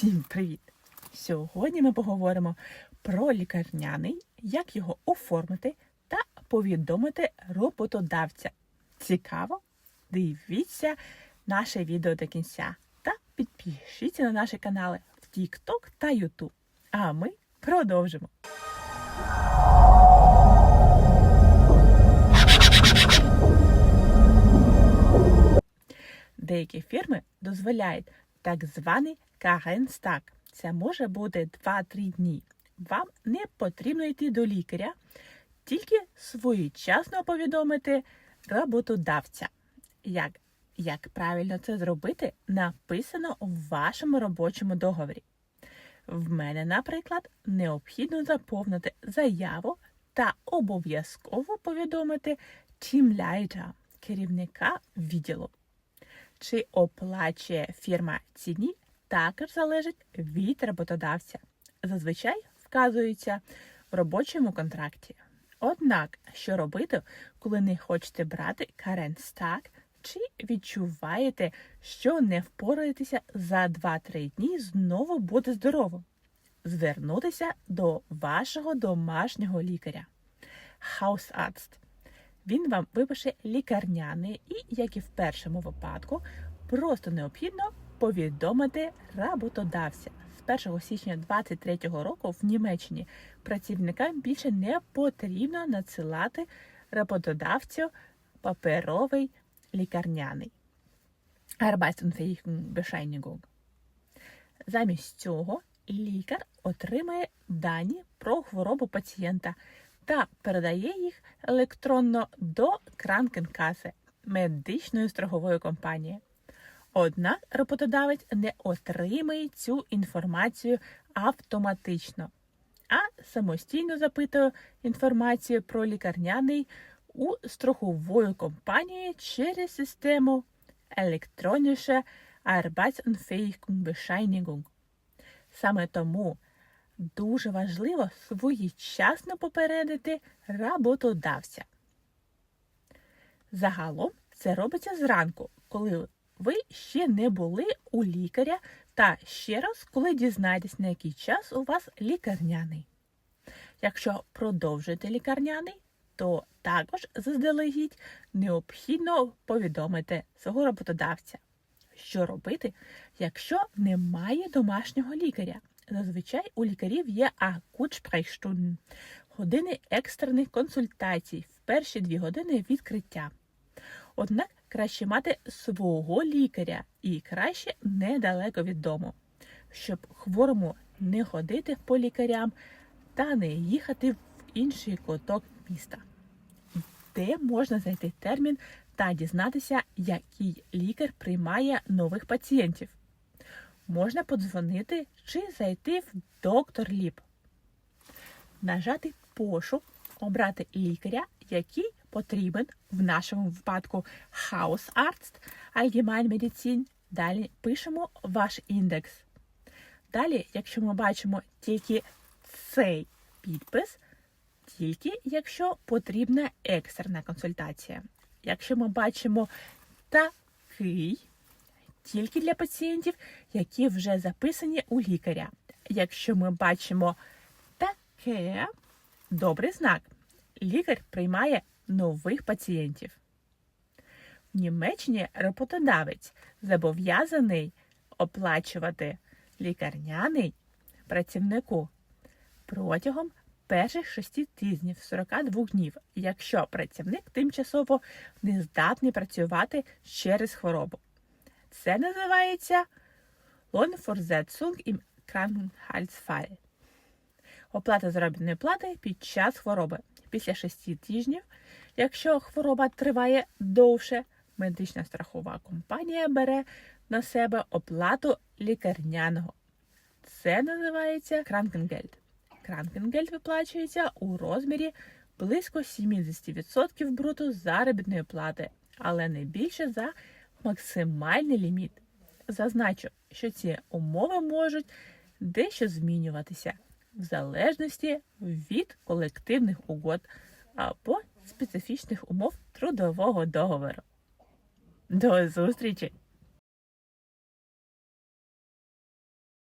Всім привіт! Сьогодні ми поговоримо про лікарняний, як його оформити та повідомити роботодавця. Цікаво? Дивіться наше відео до кінця та підпишіться на наші канали в TikTok та YouTube. А ми продовжимо. Деякі фірми дозволяють так званий каренстак. Це може бути 2-3 дні. Вам не потрібно йти до лікаря, тільки своєчасно повідомити роботодавця. Як, як правильно це зробити, написано у вашому робочому договорі. В мене, наприклад, необхідно заповнити заяву та обов'язково повідомити тімляйта, керівника відділу. Чи оплачує фірма ціні, також залежить від роботодавця. Зазвичай вказується в робочому контракті. Однак, що робити, коли не хочете брати каренстак, чи відчуваєте, що не впораєтеся за 2-3 дні знову бути здоровим? Звернутися до вашого домашнього лікаря. Hausarzt. Він вам випише лікарняний і, як і в першому випадку, просто необхідно повідомити роботодавця. З 1 січня 2023 року в Німеччині працівникам більше не потрібно надсилати роботодавцю паперовий лікарняний. Arbeitsunfähigungsbescheinigung. Замість цього лікар отримає дані про хворобу пацієнта та передає їх електронно до Кранкенкаси медичної страхової компанії. Однак роботодавець не отримає цю інформацію автоматично, а самостійно запитує інформацію про лікарняний у страхової компанії через систему електронніше Arbeitsunfähigungsbescheinigung. Саме тому дуже важливо своєчасно попередити роботодавця. Загалом це робиться зранку, коли ви ще не були у лікаря, та ще раз, коли дізнаєтесь, на який час у вас лікарняний. Якщо продовжуєте лікарняний, то також заздалегідь необхідно повідомити свого роботодавця, що робити, якщо немає домашнього лікаря. Зазвичай у лікарів є акутшпрейхштунден – години екстрених консультацій в перші дві години відкриття. Однак краще мати свого лікаря і краще недалеко від дому, щоб хворому не ходити по лікарям та не їхати в інший куток міста, де можна знайти термін та дізнатися, який лікар приймає нових пацієнтів. Можна подзвонити чи зайти в доктор Ліп, нажати пошук, обрати лікаря, який потрібен в нашому випадку Hausarzt, Allgemeinmedizin. Далі пишемо ваш індекс. Далі, якщо ми бачимо тільки цей підпис, тільки якщо потрібна екстрена консультація. Якщо ми бачимо такий, тільки для пацієнтів, які вже записані у лікаря. Якщо ми бачимо таке, добрий знак. Лікар приймає нових пацієнтів. В Німеччині роботодавець зобов'язаний оплачувати лікарняний працівнику протягом перших 6 тижнів 42 днів, якщо працівник тимчасово не здатний працювати через хворобу. Це називається Lohnfortsetzung im Krankenhaltsfall. Оплата заробітної плати під час хвороби. Після 6 тижнів, якщо хвороба триває довше, медична страхова компанія бере на себе оплату лікарняного. Це називається Krankengeld. Krankengeld виплачується у розмірі близько 70% бруту заробітної плати, але не більше за максимальний ліміт. Зазначу, що ці умови можуть дещо змінюватися в залежності від колективних угод або специфічних умов трудового договору. До зустрічі!